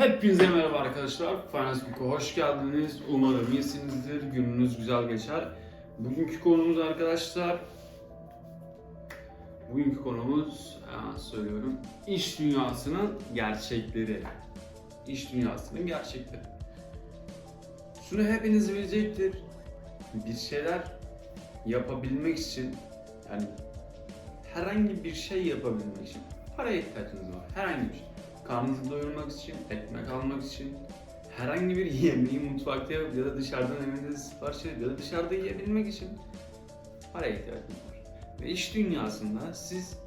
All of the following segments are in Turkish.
Hepinize merhaba arkadaşlar. Finance Cook'a hoş geldiniz. Umarım iyisinizdir. Gününüz güzel geçer. Bugünkü konumuz arkadaşlar Bugünkü konumuz söylüyorum. İş dünyasının gerçekleri. İş dünyasının gerçekleri. Şunu hepiniz bilecektir. Bir şeyler yapabilmek için yani herhangi bir şey yapabilmek için paraya ihtiyacınız var. Herhangi bir şey. Karnınızı doyurmak için, ekmek almak için, herhangi bir yemeği mutfakta ya da dışarıdan evinize sipariş edip ya da dışarıda yiyebilmek için paraya ihtiyacınız var. Ve iş dünyasında siz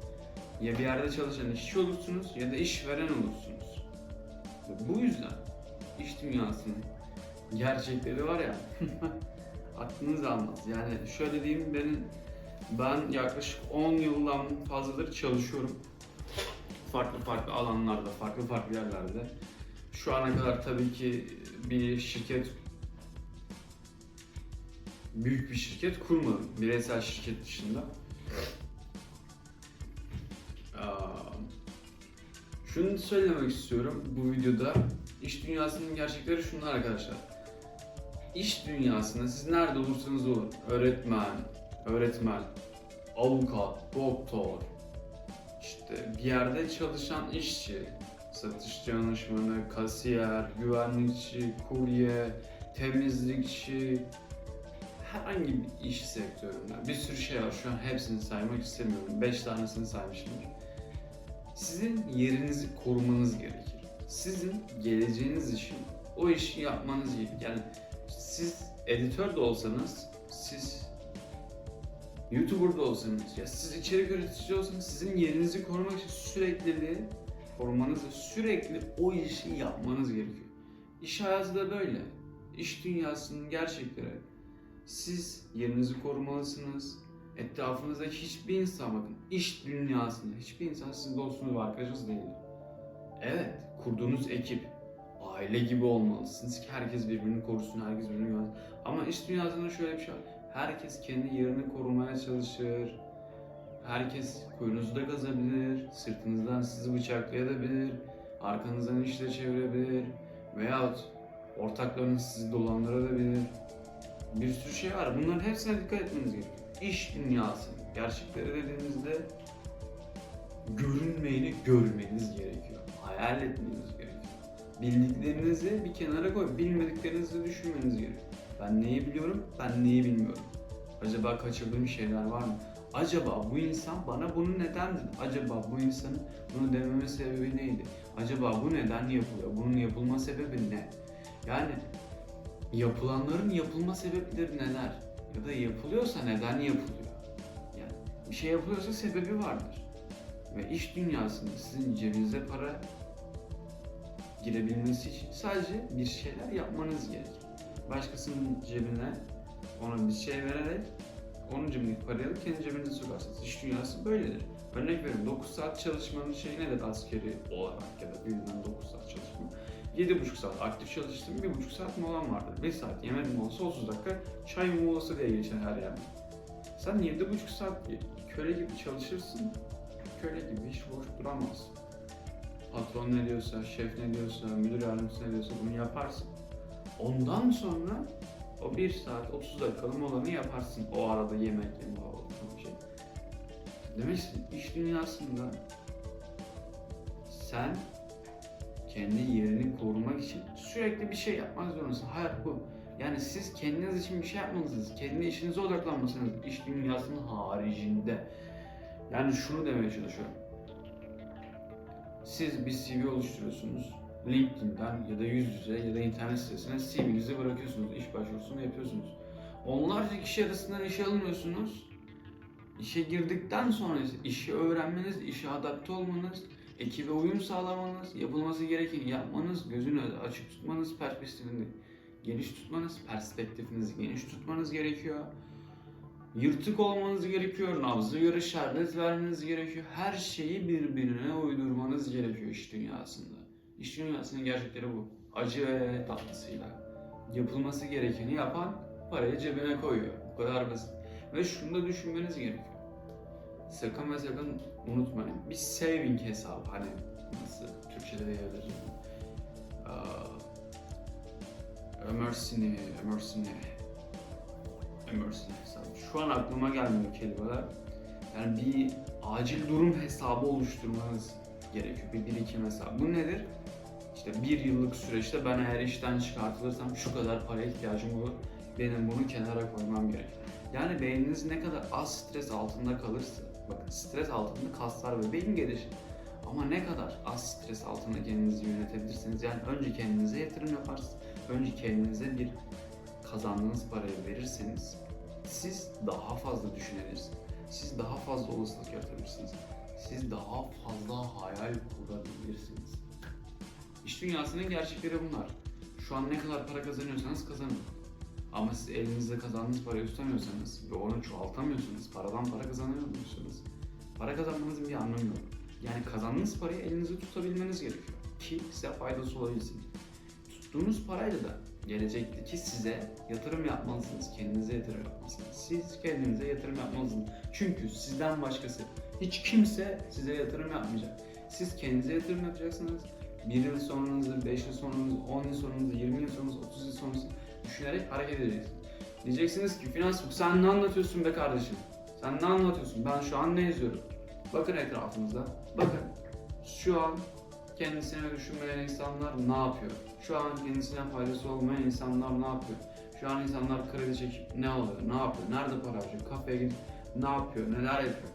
ya bir yerde çalışan işçi olursunuz ya da işveren olursunuz. Ve bu yüzden iş dünyasının gerçekleri var ya aklınız almaz. Yani şöyle diyeyim benim ben yaklaşık 10 yıldan fazladır çalışıyorum. Farklı farklı alanlarda, farklı farklı yerlerde. Şu ana kadar tabii ki bir şirket büyük bir şirket kurmadım. Bireysel şirket dışında. Şunu söylemek istiyorum bu videoda. İş dünyasının gerçekleri şunlar arkadaşlar. İş dünyasında siz nerede olursanız olun, öğretmen, öğretmen, avukat, doktor, işte bir yerde çalışan işçi, satış danışmanı, kasiyer, güvenlikçi, kurye, temizlikçi, herhangi bir iş sektöründe bir sürü şey var. Şu an hepsini saymak istemiyorum. 5 tanesini saymışımdır. Sizin yerinizi korumanız gerekir. Sizin geleceğiniz için o işi yapmanız gerekir. Yani siz editör de olsanız, siz YouTuber da olsanız, ya siz içerik üretici olsanız sizin yerinizi korumak için sürekli korumanız ve sürekli o işi yapmanız gerekiyor. İş hayatı da böyle. İş dünyasının gerçekleri. Siz yerinizi korumalısınız. Etrafınızdaki hiçbir insan bakın iş dünyasında hiçbir insan sizin dostunuz ve arkadaşınız değildir. Evet, kurduğunuz ekip aile gibi olmalısınız ki herkes birbirini korusun, herkes birbirini güvensin. Ama iş dünyasında şöyle bir şey var. Herkes kendi yerini korumaya çalışır. Herkes kuyunuzu da kazabilir, sırtınızdan sizi bıçaklayabilir, arkanızdan işle çevirebilir veyahut ortaklarınız sizi dolandırabilir. Bir sürü şey var. Bunların hepsine dikkat etmeniz gerekiyor. İş dünyası gerçekleri dediğimizde görünmeyeni görmeniz gerekiyor. Hayal etmeniz gerekiyor. Bildiklerinizi bir kenara koy, bilmediklerinizi düşünmeniz gerekiyor. Ben neyi biliyorum, ben neyi bilmiyorum. Acaba kaçırdığım şeyler var mı? Acaba bu insan bana bunu neden dedi? Acaba bu insanın bunu dememe sebebi neydi? Acaba bu neden yapılıyor? Bunun yapılma sebebi ne? Yani yapılanların yapılma sebepleri neler? Ya da yapılıyorsa neden yapılıyor? Yani bir şey yapılıyorsa sebebi vardır. Ve iş dünyasında sizin cebinize para girebilmesi için sadece bir şeyler yapmanız gerekir. Başkasının cebine ona bir şey vererek onun cebindeki parayı alıp kendi cebinize sokarsınız. İş dünyası böyledir. Örnek veriyorum 9 saat çalışmanın şeyi nedir askeri olarak ya da bilinen 9 saat çalışma. 7,5 saat aktif çalıştım, 1,5 saat molam vardır. 1 saat yemek molası 30 dakika çay molası diye geçer her yerde. Sen 7,5 saat köle gibi çalışırsın, köle gibi hiç boş duramazsın. Patron ne diyorsa, şef ne diyorsa, müdür yardımcısı ne diyorsa bunu yaparsın. Ondan sonra o 1 saat 30 dakikalık molanı yaparsın. O arada yemek yeme o şey. Demek iş dünyasında sen kendi yerini korumak için sürekli bir şey yapmak zorundasın. Hayat bu. Yani siz kendiniz için bir şey yapmalısınız. Kendi işinize odaklanmalısınız. İş dünyasının haricinde. Yani şunu demeye çalışıyorum. Siz bir CV oluşturuyorsunuz. LinkedIn'den ya da yüz yüze ya da internet sitesine CV'nizi bırakıyorsunuz. iş başvurusunu yapıyorsunuz. Onlarca kişi arasından işe alınıyorsunuz. İşe girdikten sonra işi öğrenmeniz, işe adapte olmanız, ekibe uyum sağlamanız, yapılması gerekeni yapmanız, gözünü açık tutmanız, perspektifini geniş tutmanız, perspektifinizi geniş tutmanız gerekiyor. Yırtık olmanız gerekiyor, nabzı göre şerbet vermeniz gerekiyor. Her şeyi birbirine uydurmanız gerekiyor iş dünyasında. İş dünyasının gerçekleri bu. Acı ve tatlısıyla. Yapılması gerekeni yapan parayı cebine koyuyor. Bu kadar basit. Ve şunu da düşünmeniz gerekiyor. Sakın ve sakın unutmayın. Bir saving hesabı hani nasıl Türkçe'de diyebiliriz bunu. Emerson, Emerson, Emerson hesabı. Şu an aklıma gelmiyor kelimeler. Yani bir acil durum hesabı oluşturmanız gerekiyor. Bir birikim hesabı. Bu nedir? İşte bir yıllık süreçte ben eğer işten çıkartılırsam şu kadar para ihtiyacım olur. Benim bunu kenara koymam gerek. Yani beyniniz ne kadar az stres altında kalırsa, bakın stres altında kaslar ve beyin gelişir. Ama ne kadar az stres altında kendinizi yönetebilirsiniz. Yani önce kendinize yatırım yaparsınız. Önce kendinize bir kazandığınız parayı verirseniz siz daha fazla düşünebilirsiniz. Siz daha fazla olasılık yaratabilirsiniz. Siz daha fazla hayal kurabilirsiniz. İş dünyasının gerçekleri bunlar. Şu an ne kadar para kazanıyorsanız kazanın. Ama siz elinizde kazandığınız parayı tutamıyorsanız ve onu çoğaltamıyorsanız, paradan para kazanamıyorsanız para kazanmanızın bir anlamı yok. Yani kazandığınız parayı elinizde tutabilmeniz gerekiyor ki size faydası olabilsin. Tuttuğunuz parayla da gelecekteki size yatırım yapmalısınız. Kendinize yatırım yapmalısınız. Siz kendinize yatırım yapmalısınız. Çünkü sizden başkası hiç kimse size yatırım yapmayacak. Siz kendinize yatırım yapacaksınız. Bir yıl sonranızı, beş yıl sonranızı, on yıl sonranızı, yirmi yıl sonranızı, otuz yıl sonranızı düşünerek hareket edeceksiniz. Diyeceksiniz ki finans sen ne anlatıyorsun be kardeşim? Sen ne anlatıyorsun? Ben şu an ne yazıyorum? Bakın etrafınıza. Bakın. Şu an kendisine düşünmeyen insanlar ne yapıyor? Şu an kendisine faydası olmayan insanlar ne yapıyor? Şu an insanlar kredi çekip ne alıyor? Ne yapıyor? Nerede para harcıyor? Kafeye gidip ne yapıyor? Neler yapıyor?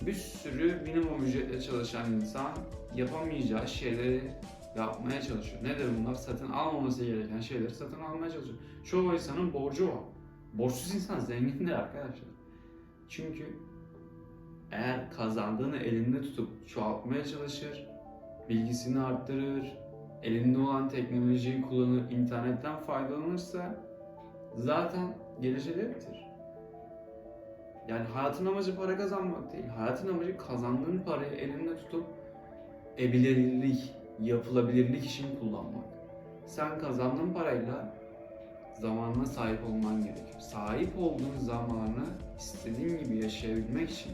Bir sürü minimum ücretle çalışan insan yapamayacağı şeyleri yapmaya çalışıyor. Nedir bunlar? Satın almaması gereken şeyleri satın almaya çalışıyor. Çoğu insanın borcu var. Borçsuz insan zengindir arkadaşlar. Çünkü eğer kazandığını elinde tutup çoğaltmaya çalışır, bilgisini arttırır, elinde olan teknolojiyi kullanır, internetten faydalanırsa zaten gelişecektir. Yani hayatın amacı para kazanmak değil. Hayatın amacı kazandığın parayı elinde tutup ebilirlik, yapılabilirlik için kullanmak. Sen kazandığın parayla zamanına sahip olman gerekiyor. Sahip olduğun zamanı istediğin gibi yaşayabilmek için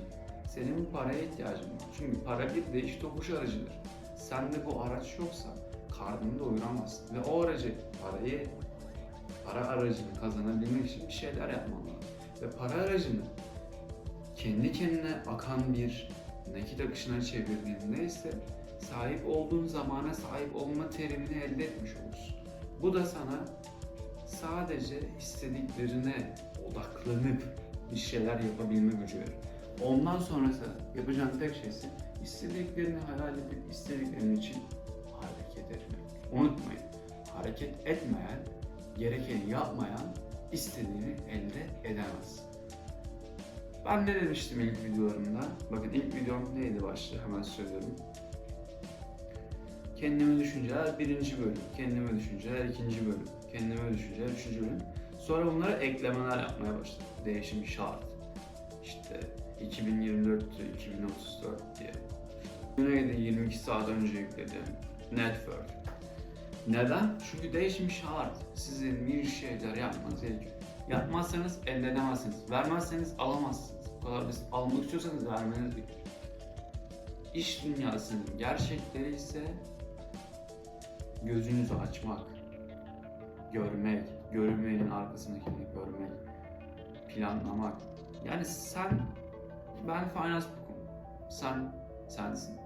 senin paraya ihtiyacın var. Çünkü para bir değiş tokuş aracıdır. Sende bu araç yoksa karnını doyuramazsın. Ve o aracı, parayı, para aracını kazanabilmek için bir şeyler yapman lazım. Ve para aracını kendi kendine akan bir nakit akışına çevirdiğinde ise sahip olduğun zamana sahip olma terimini elde etmiş olursun. Bu da sana sadece istediklerine odaklanıp bir şeyler yapabilme gücü verir. Ondan sonrası yapacağın tek şeyse istediklerini hayal edip istediklerin için hareket etmek. Unutmayın, hareket etmeyen, gerekeni yapmayan istediğini elde. Ben ne demiştim ilk videolarımda? Bakın ilk videom neydi başlığı hemen söylüyorum. Kendime düşünceler birinci bölüm, kendime düşünceler ikinci bölüm, kendime düşünceler üçüncü bölüm. Sonra bunlara eklemeler yapmaya başladım. Değişim şart. İşte 2024 2034 diye. Neydi 22 saat önce yükledim. Network. Neden? Çünkü değişim şart. Sizin bir şeyler yapmanız gerekiyor. Yapmazsanız elde edemezsiniz. Vermezseniz alamazsınız. Bu kadar basit. Almak istiyorsanız vermeniz gerekiyor. İş dünyasının gerçekleri ise gözünüzü açmak, görmek, görünmeyenin arkasındakini görmek, planlamak. Yani sen, ben finance book'um. Sen, sensin.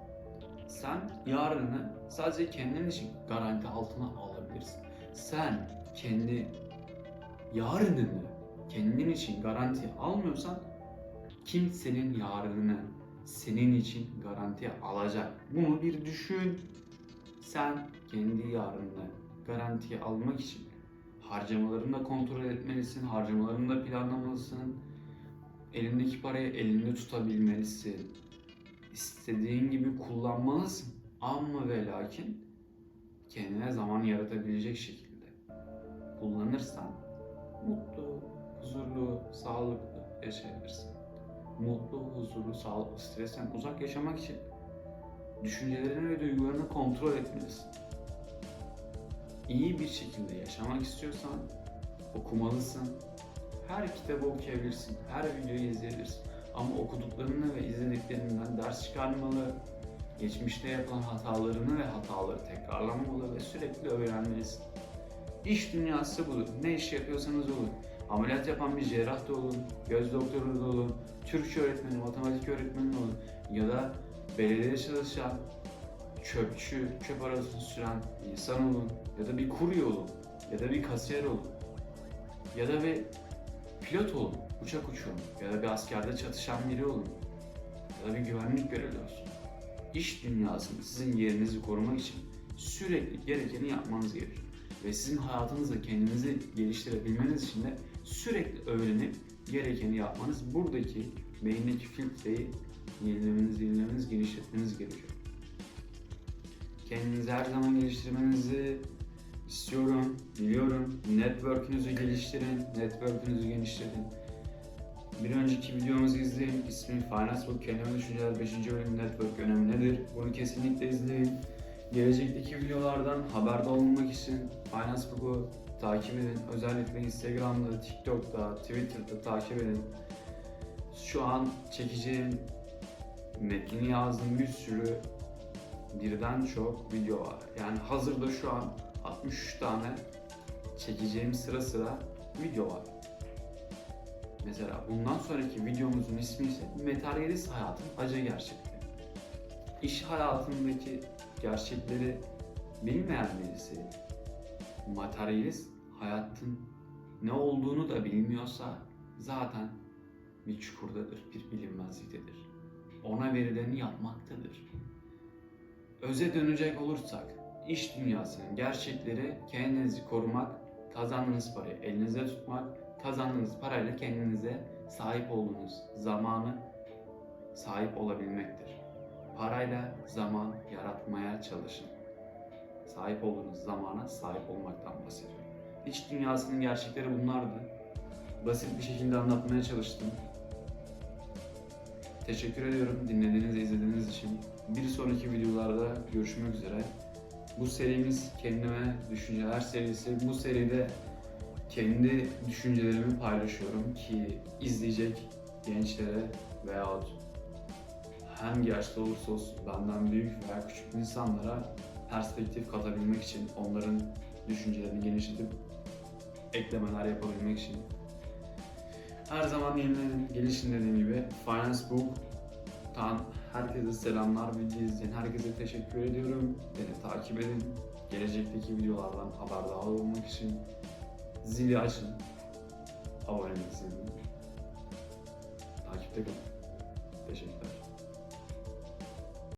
Sen yarını sadece kendin için garanti altına alabilirsin. Sen kendi yarınını kendin için garantiye almıyorsan kim senin yarınını senin için garantiye alacak? Bunu bir düşün. Sen kendi yarınını garantiye almak için harcamalarını da kontrol etmelisin, harcamalarını da planlamalısın. Elindeki parayı elinde tutabilmelisin. İstediğin gibi kullanmalısın. Ama ve lakin kendine zaman yaratabilecek şekilde kullanırsan mutlu, huzurlu, sağlıklı yaşayabilirsin. Mutlu, huzurlu, sağlıklı, stresten uzak yaşamak için düşüncelerini ve duygularını kontrol etmelisin. İyi bir şekilde yaşamak istiyorsan okumalısın. Her kitabı okuyabilirsin, her videoyu izleyebilirsin. Ama okuduklarını ve izlediklerinden ders çıkarmalı, geçmişte yapılan hatalarını ve hataları tekrarlamamalı ve sürekli öğrenmelisin. İş dünyası budur. Ne iş yapıyorsanız olun. Ameliyat yapan bir cerrah da olun, göz doktoru da olun, Türkçe öğretmeni, matematik öğretmeni olun ya da belediyede çalışan, çöpçü, çöp arabasını süren insan olun ya da bir kurye olun ya da bir kasiyer olun ya da bir pilot olun, uçak uçurun ya da bir askerde çatışan biri olun ya da bir güvenlik görevlisi olsun. İş dünyasında sizin yerinizi korumak için sürekli gerekeni yapmanız gerekir. Ve sizin hayatınızda kendinizi geliştirebilmeniz için de sürekli öğrenip gerekeni yapmanız buradaki beyindeki filtreyi yenilemeniz, yenilemeniz, genişletmeniz gerekiyor. Kendinizi her zaman geliştirmenizi istiyorum, biliyorum. Network'ünüzü geliştirin, network'ünüzü genişletin. Bir önceki videomuzu izleyin. İsmi Finance Book Kelime Düşünceler 5. bölüm Network önemi nedir? Bunu kesinlikle izleyin. Gelecekteki videolardan haberdar olmak için Finance Book'u takip edin. Özellikle Instagram'da, TikTok'ta, Twitter'da takip edin. Şu an çekeceğim, metnini yazdığım bir sürü birden çok video var. Yani hazırda şu an 63 tane çekeceğim sıra sıra video var. Mesela bundan sonraki videomuzun ismi ise Materyalist Hayatın Acı Gerçekleri. İş hayatındaki gerçekleri bilmeyen birisi materyalist hayatın ne olduğunu da bilmiyorsa zaten bir çukurdadır, bir bilinmezliktedir. Ona verileni yapmaktadır. Öze dönecek olursak, iş dünyasının gerçekleri kendinizi korumak, kazandığınız parayı elinizde tutmak, kazandığınız parayla kendinize sahip olduğunuz zamanı sahip olabilmektir. Parayla zaman yaratmaya çalışın. Sahip olduğunuz zamana sahip olmaktan bahsediyorum. İç dünyasının gerçekleri bunlardı. Basit bir şekilde anlatmaya çalıştım. Teşekkür ediyorum dinlediğiniz, izlediğiniz için. Bir sonraki videolarda görüşmek üzere. Bu serimiz kendime düşünceler serisi. Bu seride kendi düşüncelerimi paylaşıyorum ki izleyecek gençlere veyahut hangi yaşta olursa olsun benden büyük veya küçük insanlara perspektif katabilmek için onların düşüncelerini genişletip eklemeler yapabilmek için her zaman yenilenin, gelişin dediğim gibi Finance Book'tan herkese selamlar, video izleyen herkese teşekkür ediyorum. Beni takip edin. Gelecekteki videolardan haberdar olmak için zili açın. Abone olun. Takipte kalın. Teşekkürler.